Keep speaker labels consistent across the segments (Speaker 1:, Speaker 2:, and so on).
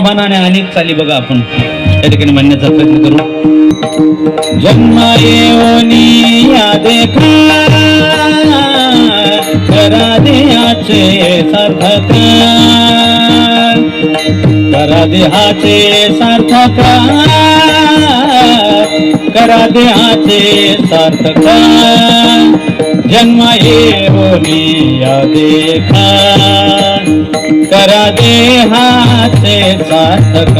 Speaker 1: प्रमाणाने अनेक चाली बघा आपण. त्या ठिकाणी म्हणण्याचा प्रयत्न करू. जन्म येऊनी या देखा करा देहाचे सार्थक. करा देहाचे सार्थक. करा देहाचे सार्थक. जन्म येऊनी या देखा देहाचे सार्थक?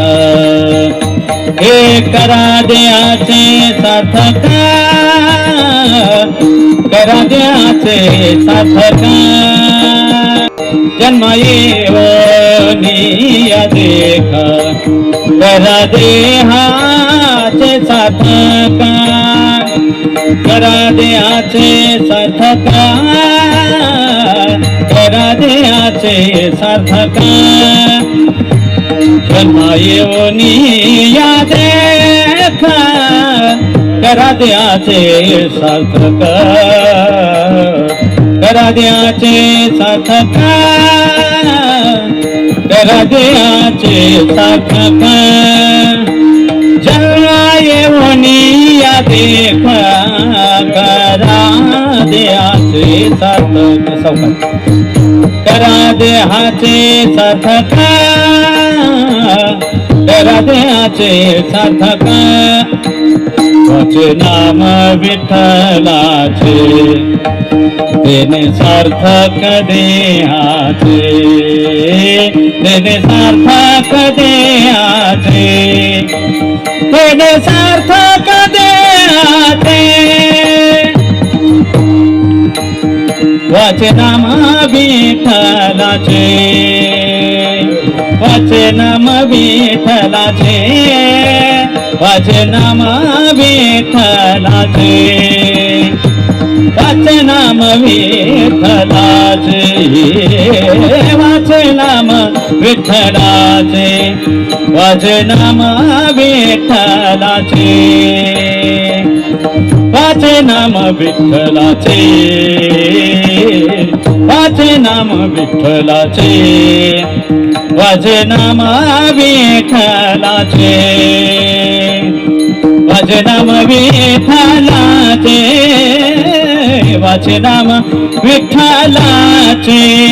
Speaker 1: हे करा देहाचे सार्थक. करा देहाचे सार्थक. जन्म येव निया देख. करा देहाचे सार्थक. करा देहाचे सार्थक. करा देहाचे सार्थक. जन्म येऊनिया देख. करा देहाचे सार्थक. करा देहाचे सार्थक. करा देहाचे सार्थक. जन्म येऊनिया देख. करा देहाचे सार्थक. सौखा करा देहाचे सार्थका देहाचे सार्थक नाम विठ्ठलाचे देणे सार्थक देहाचे देणे सार्थक देहाचे देणे सार्थक देहाचे वाचे नाम विठ्ठलाचे. वाचे नाम विठ्ठलाचे. वाचे नाम विठ्ठलाचे. वाचे नाम विठ्ठलाचे. वाचे नाम विठ्ठलाचे. वाचे नाम विठ्ठलाचे. वाचे नाम विठ्ठलाचे. वाजे नाम विठ्ठलाचे. वाजे नाम विठ्ठलाचे. वाजे नाम विठ्ठलाचे. वाचे नाम विठ्ठलाचे.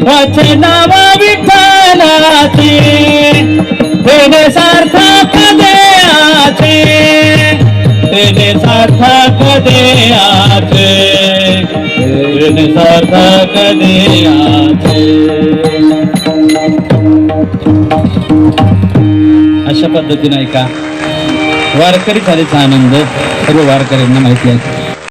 Speaker 1: वाचे नाम विठ्ठलाचे. तेने सार्थक देयाचे. तेने सार्थक देयाचे. तेने सार्थक अशा पद्धतीने ऐका. वारकरी झाल्याचा आनंद सर्व वारकऱ्यांना माहिती आहे.